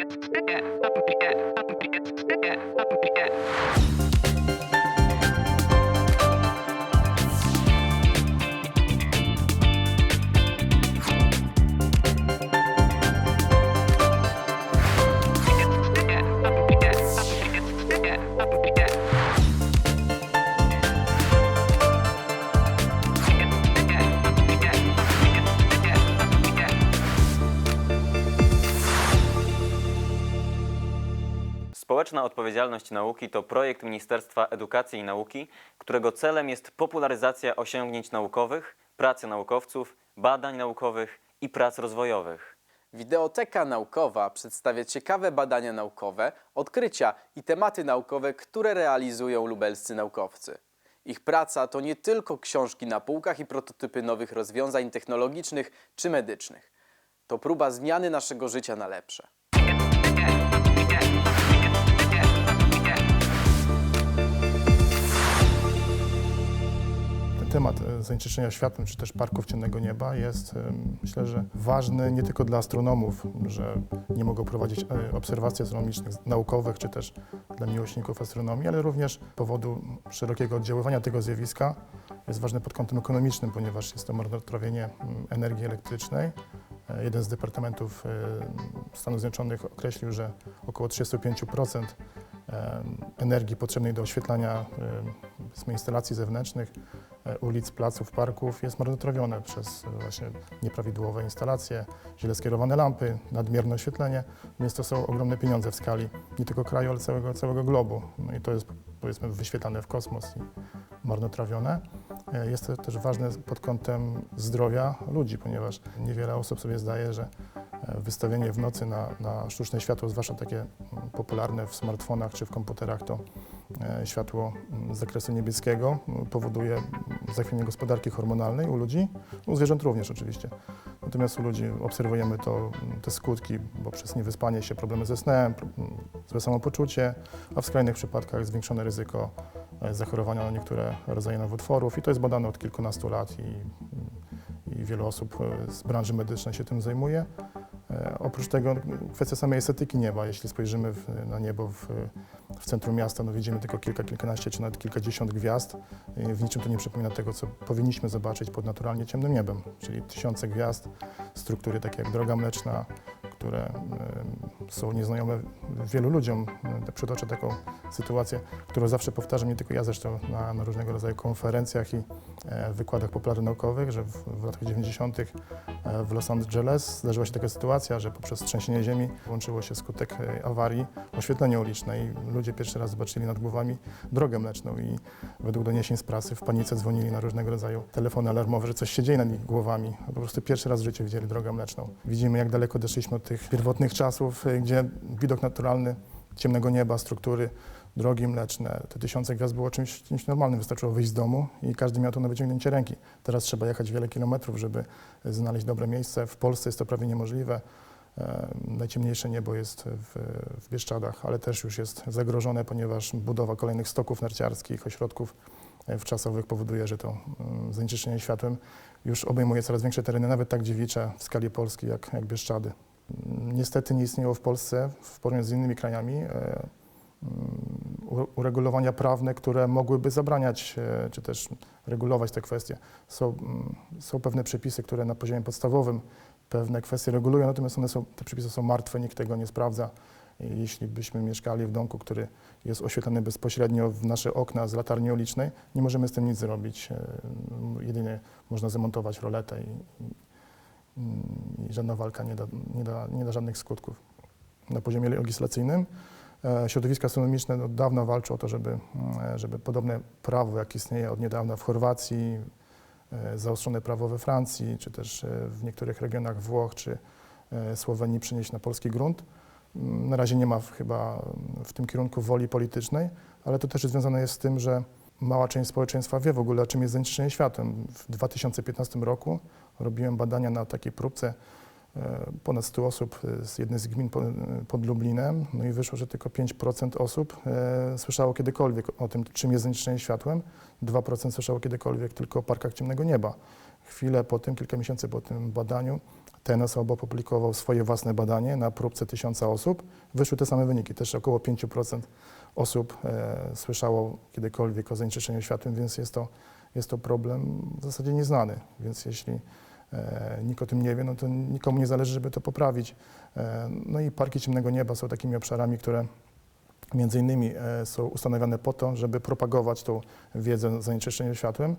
Yeah. Społeczna odpowiedzialność nauki to projekt Ministerstwa Edukacji i Nauki, którego celem jest popularyzacja osiągnięć naukowych, pracy naukowców, badań naukowych i prac rozwojowych. Wideoteka Naukowa przedstawia ciekawe badania naukowe, odkrycia i tematy naukowe, które realizują lubelscy naukowcy. Ich praca to nie tylko książki na półkach i prototypy nowych rozwiązań technologicznych czy medycznych. To próba zmiany naszego życia na lepsze. Temat e, zanieczyszczenia światłem, czy też parków ciemnego nieba jest, e, myślę, że ważny nie tylko dla astronomów, że nie mogą prowadzić e, obserwacji astronomicznych, naukowych, czy też dla miłośników astronomii, ale również powodu szerokiego oddziaływania tego zjawiska jest ważny pod kątem ekonomicznym, ponieważ jest to marnotrawienie mm, energii elektrycznej. Jeden z departamentów Stanów Zjednoczonych określił, że około 35% e, energii potrzebnej do oświetlania instalacji zewnętrznych, ulic, placów, parków jest marnotrawione przez e, właśnie nieprawidłowe instalacje, źle skierowane lampy, nadmierne oświetlenie, więc to są ogromne pieniądze w skali nie tylko kraju, ale całego, całego globu. No i to jest powiedzmy wyświetlane w kosmos i marnotrawione. E, Jest to też ważne pod kątem zdrowia ludzi, ponieważ niewiele osób sobie zdaje, że e, wystawienie w nocy na, na sztuczne światło, zwłaszcza takie mm, popularne w smartfonach czy w komputerach, to światło mm, z zakresu niebieskiego powoduje zachwianie gospodarki hormonalnej u ludzi, u zwierząt również oczywiście. Natomiast u ludzi obserwujemy to, te skutki, bo przez niewyspanie się problemy ze snem, złe samopoczucie, a w skrajnych przypadkach zwiększone ryzyko e, zachorowania na niektóre rodzaje nowotworów i to jest badane od kilkunastu lat i, i wielu osób e, z branży medycznej się tym zajmuje. E, Oprócz tego kwestia samej estetyki nieba. Jeśli spojrzymy w, na niebo w, w centrum miasta, no widzimy tylko kilka, kilkanaście czy nawet kilkadziesiąt gwiazd. W niczym to nie przypomina tego, co powinniśmy zobaczyć pod naturalnie ciemnym niebem, czyli tysiące gwiazd, struktury takie jak Droga Mleczna, które są nieznajome wielu ludziom. Przytoczę taką sytuację, którą zawsze powtarzam, nie tylko ja zresztą na, na różnego rodzaju konferencjach i e, wykładach popularno-naukowych, że w, w latach 90. e, w Los Angeles zdarzyła się taka sytuacja, że poprzez trzęsienie ziemi włączyło się skutek e, awarii oświetlenie uliczne i ludzie pierwszy raz zobaczyli nad głowami drogę mleczną i według doniesień z prasy w panice dzwonili na różnego rodzaju telefony alarmowe, że coś się dzieje nad ich głowami. Po prostu pierwszy raz w życiu widzieli drogę mleczną. Widzimy, jak daleko doszliśmy od tych pierwotnych czasów, e, gdzie widok naturalny ciemnego nieba, struktury, drogi mleczne, te tysiące gwiazd było czymś, czymś normalnym. Wystarczyło wyjść z domu i każdy miał to na wyciągnięcie ręki. Teraz trzeba jechać wiele kilometrów, żeby e, znaleźć dobre miejsce. W Polsce jest to prawie niemożliwe. E, Najciemniejsze niebo jest w, w Bieszczadach, ale też już jest zagrożone, ponieważ budowa kolejnych stoków narciarskich, ośrodków e, wczasowych powoduje, że to mm, zanieczyszczenie światłem już obejmuje coraz większe tereny, nawet tak dziewicze w skali Polski jak, jak Bieszczady. Mm, Niestety nie istniało w Polsce w porównaniu z innymi krajami mm, uregulowania prawne, które mogłyby zabraniać e, czy też regulować te kwestie. Są, mm, są pewne przepisy, które na poziomie podstawowym pewne kwestie regulują, natomiast one są, te przepisy są martwe, nikt tego nie sprawdza. Jeśli byśmy mieszkali w domku, który jest oświetlany bezpośrednio w nasze okna z latarni ulicznej, nie możemy z tym nic zrobić. E, Jedynie można zamontować roletę i, i, żadna walka nie da, nie, da, nie da żadnych skutków. Na poziomie legislacyjnym środowiska astronomiczne od dawna walczą o to, żeby, mm, żeby podobne prawo, jak istnieje od niedawna w Chorwacji, e, zaostrzone prawo we Francji, czy też e, w niektórych regionach Włoch czy e, Słowenii przynieść na polski grunt. Mm, Na razie nie ma chyba w tym kierunku woli politycznej, ale to też związane jest z tym, że mała część społeczeństwa wie w ogóle, czym jest zanieczyszczenie światłem. W 2015 roku robiłem badania na takiej próbce e, ponad 100 osób e, z jednej z gmin po- pod Lublinem, no i wyszło, że tylko 5% osób e, słyszało kiedykolwiek o tym, czym jest zanieczyszczenie światłem, 2% słyszało kiedykolwiek tylko o parkach ciemnego nieba. Chwilę po tym, kilka miesięcy po tym badaniu, TNS Obo opublikował swoje własne badanie na próbce tysiąca osób. Wyszły te same wyniki, też około 5% osób e, słyszało kiedykolwiek o zanieczyszczeniu światłem, więc jest to, jest to problem w zasadzie nieznany. Więc jeśli e, nikt o tym nie wie, no to nikomu nie zależy, żeby to poprawić. E, no i parki ciemnego nieba są takimi obszarami, które między innymi e, są ustanowione po to, żeby propagować tą wiedzę o zanieczyszczeniu światłem,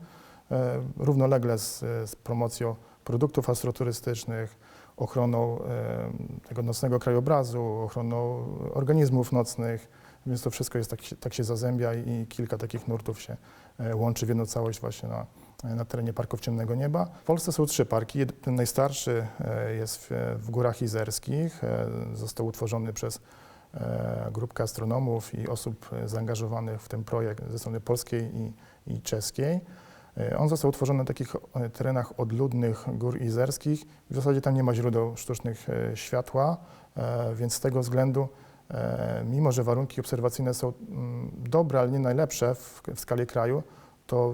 e, równolegle z, z promocją produktów astroturystycznych, ochroną e, tego nocnego krajobrazu, ochroną organizmów nocnych, więc to wszystko jest tak, tak się zazębia i kilka takich nurtów się e, łączy w jedną całość właśnie na, na terenie Parków Ciemnego Nieba. W Polsce są trzy parki. Ten najstarszy e, jest w, w Górach Izerskich. E, Został utworzony przez e, grupkę astronomów i osób zaangażowanych w ten projekt ze strony polskiej i, i czeskiej. On został utworzony na takich terenach odludnych gór izerskich. W zasadzie tam nie ma źródeł sztucznych światła, więc z tego względu, mimo że warunki obserwacyjne są mm, dobre, ale nie najlepsze w, w skali kraju, to e,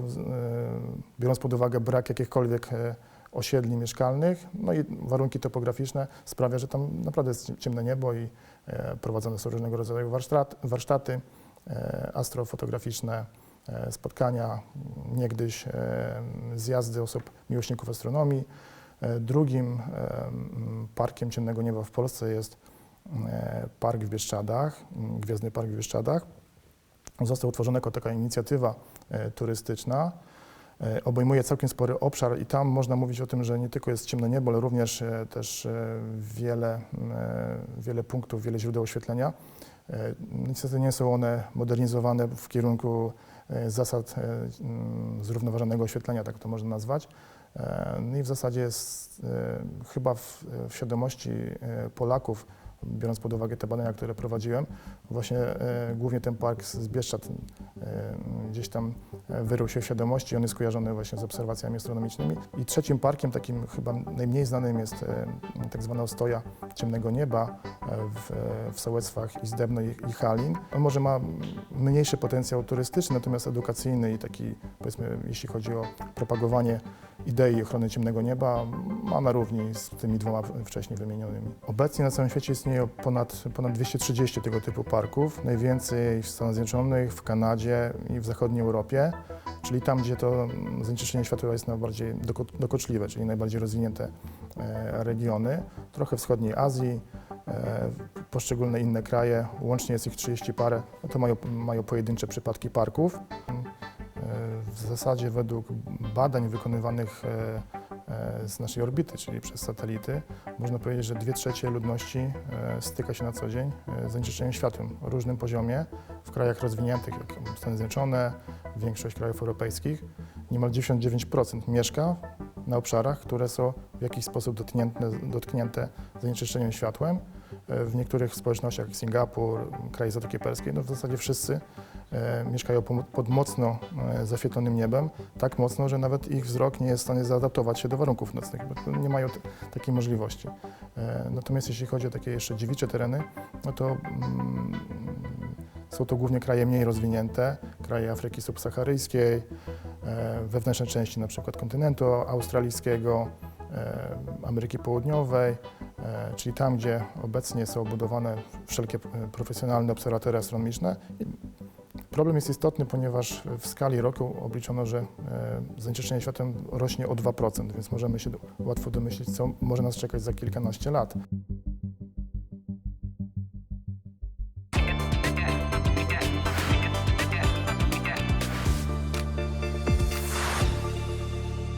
biorąc pod uwagę brak jakichkolwiek e, osiedli mieszkalnych, no i warunki topograficzne sprawia, że tam naprawdę jest ciemne niebo i e, prowadzone są różnego rodzaju warsztat, warsztaty astrofotograficzne, spotkania, niegdyś zjazdy osób miłośników astronomii. Drugim parkiem ciemnego nieba w Polsce jest Park w Bieszczadach, Gwiezdny Park w Bieszczadach. Został utworzony jako taka inicjatywa e, turystyczna. E, Obejmuje całkiem spory obszar i tam można mówić o tym, że nie tylko jest ciemne niebo, ale również e, też wiele, wiele punktów, wiele źródeł oświetlenia. Niestety nie są one modernizowane w kierunku zasad zrównoważonego oświetlenia, tak to można nazwać. No i w zasadzie jest chyba w, w świadomości Polaków, biorąc pod uwagę te badania, które prowadziłem, właśnie e, głównie ten park z Bieszczad e, gdzieś tam e, wyrył się w świadomości, on jest kojarzony właśnie z obserwacjami astronomicznymi. I trzecim parkiem, takim chyba najmniej znanym jest e, tak zwana ostoja ciemnego nieba e, w, w sołectwach Izdebno i, i Halin. On może ma mniejszy potencjał turystyczny, natomiast edukacyjny i taki, powiedzmy, jeśli chodzi o propagowanie idei ochrony ciemnego nieba, ma na równi z tymi dwoma wcześniej wymienionymi. Obecnie na całym świecie istnieje ponad, ponad 230 tego typu parków, najwięcej w Stanach Zjednoczonych, w Kanadzie i w zachodniej Europie, czyli tam, gdzie to mm, zanieczyszczenie światła jest najbardziej dokuczliwe, czyli najbardziej rozwinięte e, regiony, trochę wschodniej Azji, e, poszczególne inne kraje, łącznie jest ich 30 parę, no to mają, mają pojedyncze przypadki parków. E, W zasadzie według badań wykonywanych z naszej orbity, czyli przez satelity, można powiedzieć, że dwie trzecie ludności e, styka się na co dzień e, z zanieczyszczeniem światłem o różnym poziomie. W krajach rozwiniętych, jak Stany Zjednoczone, większość krajów europejskich, niemal 99% mieszka na obszarach, które są w jakiś sposób dotknięte, dotknięte zanieczyszczeniem światłem. E, W niektórych społecznościach, jak Singapur, kraje Zatoki Perskiej, no w zasadzie wszyscy e, mieszkają po- pod mocno e, zaświetlonym niebem, tak mocno, że nawet ich wzrok nie jest w stanie zaadaptować się do warunków nocnych, bo nie mają takiej możliwości. E, Natomiast jeśli chodzi o takie jeszcze dziewicze tereny, no to mm, są to głównie kraje mniej rozwinięte, kraje Afryki subsaharyjskiej, e, wewnętrzne części na przykład kontynentu australijskiego, e, Ameryki Południowej, e, czyli tam, gdzie obecnie są budowane wszelkie e, profesjonalne obserwatoria astronomiczne. Problem jest istotny, ponieważ w skali roku obliczono, że e, zanieczyszczenie światłem rośnie o 2%, więc możemy się łatwo domyślić, co może nas czekać za kilkanaście lat.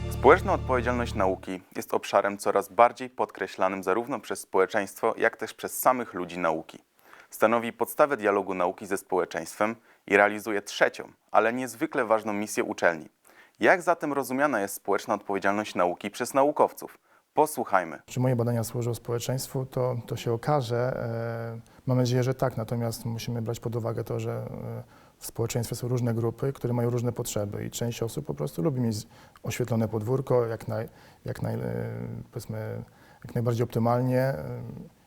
Społeczna odpowiedzialność nauki jest obszarem coraz bardziej podkreślanym zarówno przez społeczeństwo, jak też przez samych ludzi nauki. Stanowi podstawę dialogu nauki ze społeczeństwem i realizuje trzecią, ale niezwykle ważną misję uczelni. Jak zatem rozumiana jest społeczna odpowiedzialność nauki przez naukowców? Posłuchajmy. Czy moje badania służą społeczeństwu, to, to się okaże. E, Mam nadzieję, że tak, natomiast musimy brać pod uwagę to, że e, w społeczeństwie są różne grupy, które mają różne potrzeby i część osób po prostu lubi mieć oświetlone podwórko jak, naj, jak, naj, e, jak najbardziej optymalnie.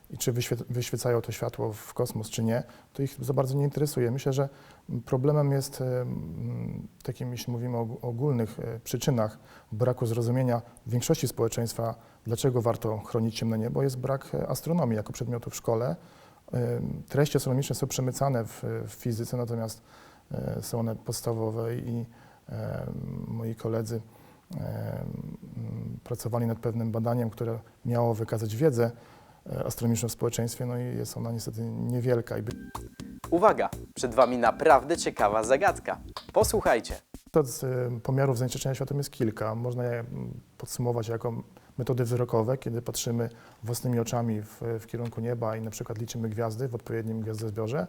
I czy wyświe- wyświecają to światło w kosmos, czy nie, to ich za bardzo nie interesuje. Myślę, że problemem jest takim, jeśli mówimy o ogólnych e, przyczynach braku zrozumienia większości społeczeństwa, dlaczego warto chronić ciemne niebo, jest brak e, astronomii jako przedmiotu w szkole. Treści astronomiczne są przemycane w, w fizyce, natomiast e, są one podstawowe i moi koledzy pracowali nad pewnym badaniem, które miało wykazać wiedzę astronomiczną w społeczeństwie, no i jest ona niestety niewielka. Uwaga, przed Wami naprawdę ciekawa zagadka. Posłuchajcie. Metod y, pomiarów zanieczyszczenia światłem jest kilka. Można je mm, podsumować jako metody wzrokowe, kiedy patrzymy własnymi oczami w, w kierunku nieba i na przykład liczymy gwiazdy w odpowiednim gwiazdozbiorze.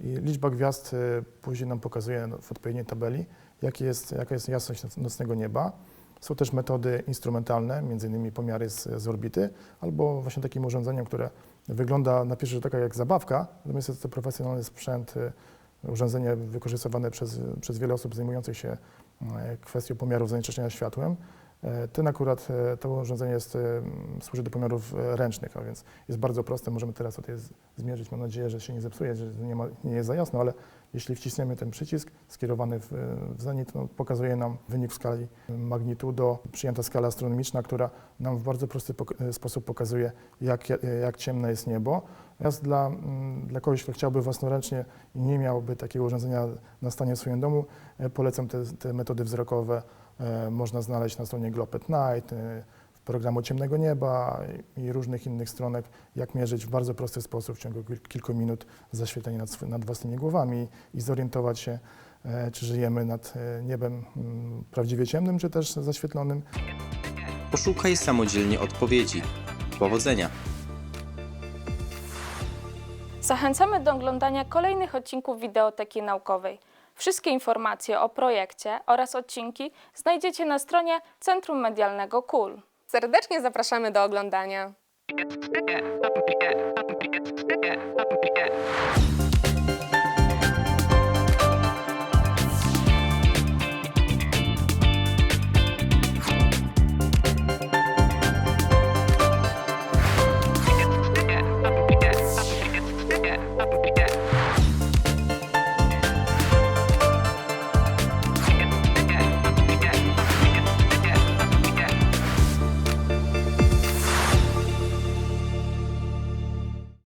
I liczba gwiazd y, później nam pokazuje no, w odpowiedniej tabeli, jaki jest, jaka jest jasność noc- nocnego nieba. Są też metody instrumentalne, innymi pomiary z, z orbity, albo właśnie takim urządzeniem, które wygląda na pierwszy rzut oka jak zabawka, natomiast jest to profesjonalny sprzęt, y, urządzenie wykorzystywane przez, przez wiele osób zajmujących się e, kwestią pomiarów zanieczyszczenia światłem. E, Ten akurat, e, to urządzenie jest, e, służy do pomiarów ręcznych, a więc jest bardzo proste. Możemy teraz tutaj zmierzyć. Mam nadzieję, że się nie zepsuje, że nie, ma, nie jest za jasno, ale jeśli wciśniemy ten przycisk skierowany w, w zenit, no, pokazuje nam wynik w skali magnitudo, przyjęta skala astronomiczna, która nam w bardzo prosty pok- sposób pokazuje, jak, jak ciemne jest niebo. Natomiast dla, mm, dla kogoś, kto chciałby własnoręcznie i nie miałby takiego urządzenia na stanie w swoim domu, e, polecam te, te metody wzrokowe. E, Można znaleźć na stronie Globe at Night, w programu Ciemnego Nieba i różnych innych stronek, jak mierzyć w bardzo prosty sposób w ciągu kil- kilku minut zaświetlenie nad, nad własnymi głowami i zorientować się, e, czy żyjemy nad e, niebem mm, prawdziwie ciemnym, czy też zaświetlonym. Poszukaj samodzielnie odpowiedzi. Powodzenia! Zachęcamy do oglądania kolejnych odcinków Wideoteki Naukowej. Wszystkie informacje o projekcie oraz odcinki znajdziecie na stronie Centrum Medialnego KUL. Serdecznie zapraszamy do oglądania.